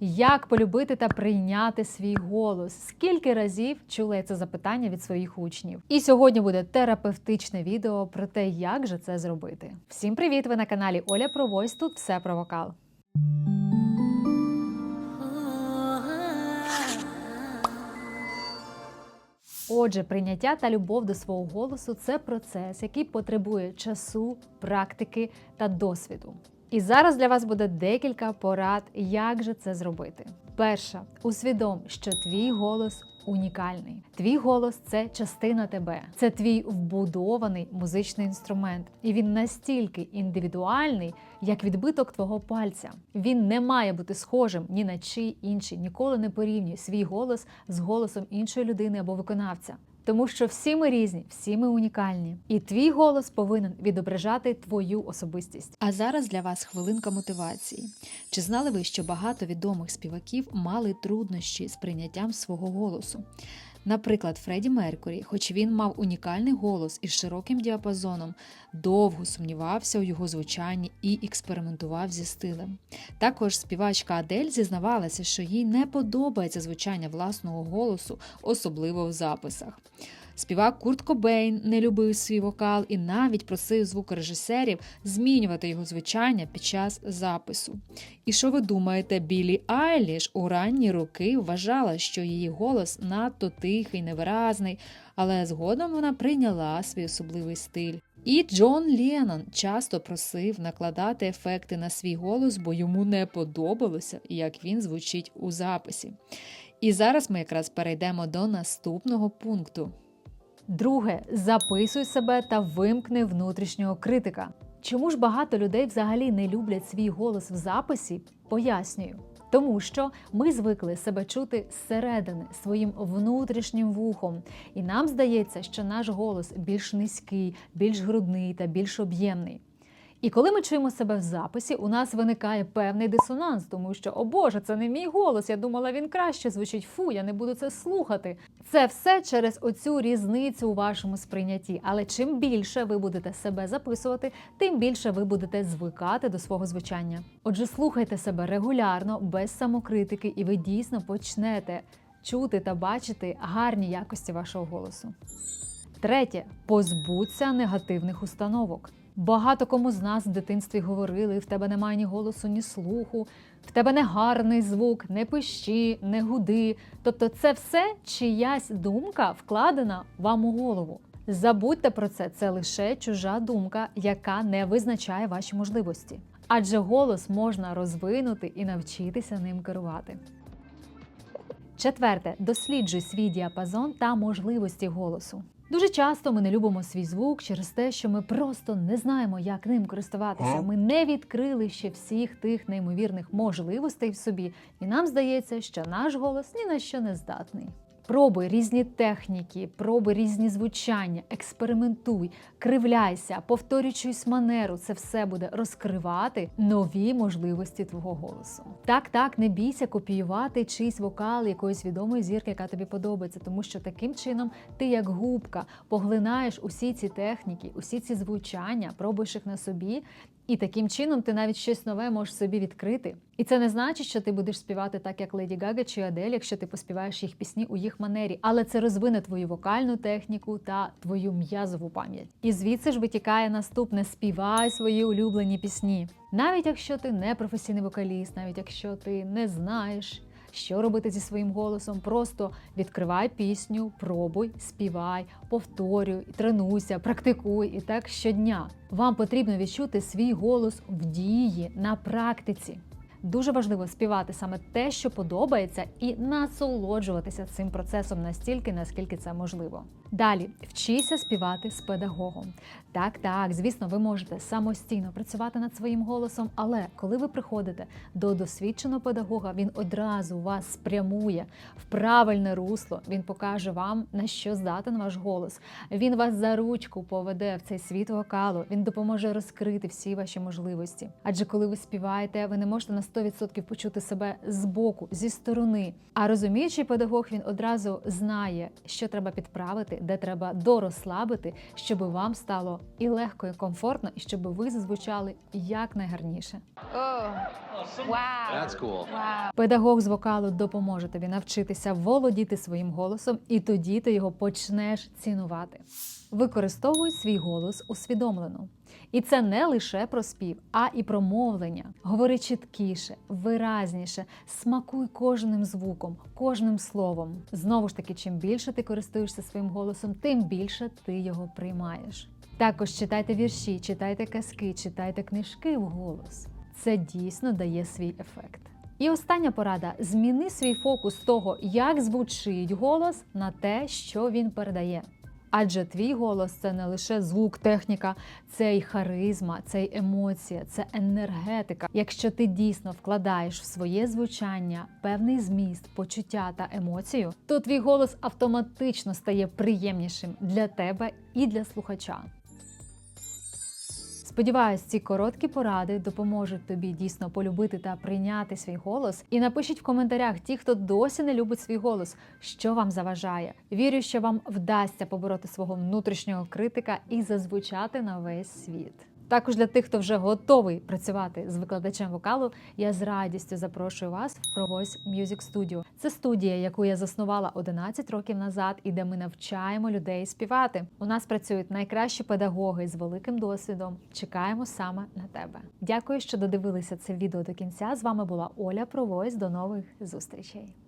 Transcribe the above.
Як полюбити та прийняти свій голос? Скільки разів чула я це запитання від своїх учнів? І сьогодні буде терапевтичне відео про те, як же це зробити. Всім привіт! Ви на каналі Оля Про Тут все про вокал. Отже, прийняття та любов до свого голосу це процес, який потребує часу, практики та досвіду. І зараз для вас буде декілька порад, як же це зробити. Перша, усвідом, що твій голос унікальний. Твій голос це частина тебе, це твій вбудований музичний інструмент, і він настільки індивідуальний, як відбиток твого пальця. Він не має бути схожим ні на чий інший. Ніколи не порівнюй свій голос з голосом іншої людини або виконавця. Тому що всі ми різні, всі ми унікальні, і твій голос повинен відображати твою особистість. А зараз для вас хвилинка мотивації. Чи знали ви, що багато відомих співаків мали труднощі з прийняттям свого голосу? Наприклад, Фредді Меркурі, хоч він мав унікальний голос із широким діапазоном, довго сумнівався у його звучанні і експериментував зі стилем. Також співачка Адель зізнавалася, що їй не подобається звучання власного голосу, особливо в записах. Співак Курт Кобейн не любив свій вокал і навіть просив звукорежисерів змінювати його звучання під час запису. І що ви думаєте, Білі Айліш у ранні роки вважала, що її голос надто тихий, невиразний, але згодом вона прийняла свій особливий стиль. І Джон Леннон часто просив накладати ефекти на свій голос, бо йому не подобалося, як він звучить у записі. І зараз ми якраз перейдемо до наступного пункту. Друге, записуй себе та вимкни внутрішнього критика. Чому ж багато людей взагалі не люблять свій голос в записі? Пояснюю. Тому що ми звикли себе чути зсередини своїм внутрішнім вухом, і нам здається, що наш голос більш низький, більш грудний та більш об'ємний. І коли ми чуємо себе в записі, у нас виникає певний дисонанс, тому що, о Боже, це не мій голос. Я думала, він краще звучить. Фу, я не буду це слухати. Це все через оцю різницю у вашому сприйнятті. Але чим більше ви будете себе записувати, тим більше ви будете звикати до свого звучання. Отже, слухайте себе регулярно, без самокритики, і ви дійсно почнете чути та бачити гарні якості вашого голосу. Третє позбудься негативних установок. Багато кому з нас в дитинстві говорили: в тебе немає ні голосу, ні слуху, в тебе не гарний звук, не пищі, не гуди. Тобто, це все чиясь думка вкладена вам у голову. Забудьте про це, це лише чужа думка, яка не визначає ваші можливості. Адже голос можна розвинути і навчитися ним керувати. Четверте, досліджуй свій діапазон та можливості голосу. Дуже часто ми не любимо свій звук через те, що ми просто не знаємо, як ним користуватися. Ми не відкрили ще всіх тих неймовірних можливостей в собі, і нам здається, що наш голос ні на що не здатний. Пробуй різні техніки, пробуй різні звучання, експериментуй, кривляйся, повторюй чуюсь манеру. Це все буде розкривати нові можливості твого голосу. Так, так, не бійся копіювати чийсь вокал якоїсь відомої зірки, яка тобі подобається, тому що таким чином ти, як губка, поглинаєш усі ці техніки, усі ці звучання, пробуєш їх на собі. І таким чином ти навіть щось нове можеш собі відкрити. І це не значить, що ти будеш співати так, як Леді Гага чи Адель, якщо ти поспіваєш їх пісні у їх манері, але це розвине твою вокальну техніку та твою м'язову пам'ять. І звідси ж витікає наступне: співай свої улюблені пісні. Навіть якщо ти не професійний вокаліст, навіть якщо ти не знаєш. Що робити зі своїм голосом? Просто відкривай пісню, пробуй, співай, повторюй, тренуйся, практикуй і так щодня. Вам потрібно відчути свій голос в дії на практиці. Дуже важливо співати саме те, що подобається, і насолоджуватися цим процесом настільки, наскільки це можливо. Далі вчися співати з педагогом. Так, так, звісно, ви можете самостійно працювати над своїм голосом, але коли ви приходите до досвідченого педагога, він одразу вас спрямує в правильне русло. Він покаже вам на що здатен ваш голос. Він вас за ручку поведе в цей світ вокалу. Він допоможе розкрити всі ваші можливості. Адже коли ви співаєте, ви не можете на 100% почути себе збоку, зі сторони. А розуміючий педагог він одразу знає, що треба підправити, де треба дорозслабити, щоб вам стало і легко, і комфортно, і щоб ви зазвучали якнайгарніше. Oh, wow. That's cool. Wow. Педагог з вокалу допоможе тобі навчитися володіти своїм голосом, і тоді ти його почнеш цінувати. Використовуй свій голос усвідомлено. І це не лише про спів, а і про мовлення. Говори чіткіше, виразніше, смакуй кожним звуком, кожним словом. Знову ж таки, чим більше ти користуєшся своїм голосом, тим більше ти його приймаєш. Також читайте вірші, читайте казки, читайте книжки вголос. Це дійсно дає свій ефект. І остання порада: зміни свій фокус того, як звучить голос, на те, що він передає. Адже твій голос це не лише звук, техніка, це й харизма, це й емоція, це енергетика. Якщо ти дійсно вкладаєш в своє звучання певний зміст, почуття та емоцію, то твій голос автоматично стає приємнішим для тебе і для слухача. Сподіваюсь, ці короткі поради допоможуть тобі дійсно полюбити та прийняти свій голос. І напишіть в коментарях ті, хто досі не любить свій голос, що вам заважає. Вірю, що вам вдасться побороти свого внутрішнього критика і зазвучати на весь світ. Також для тих, хто вже готовий працювати з викладачем вокалу, я з радістю запрошую вас в Провось Music Studio. Це студія, яку я заснувала 11 років назад, і де ми навчаємо людей співати. У нас працюють найкращі педагоги з великим досвідом. Чекаємо саме на тебе. Дякую, що додивилися це відео до кінця. З вами була Оля Провось. До нових зустрічей.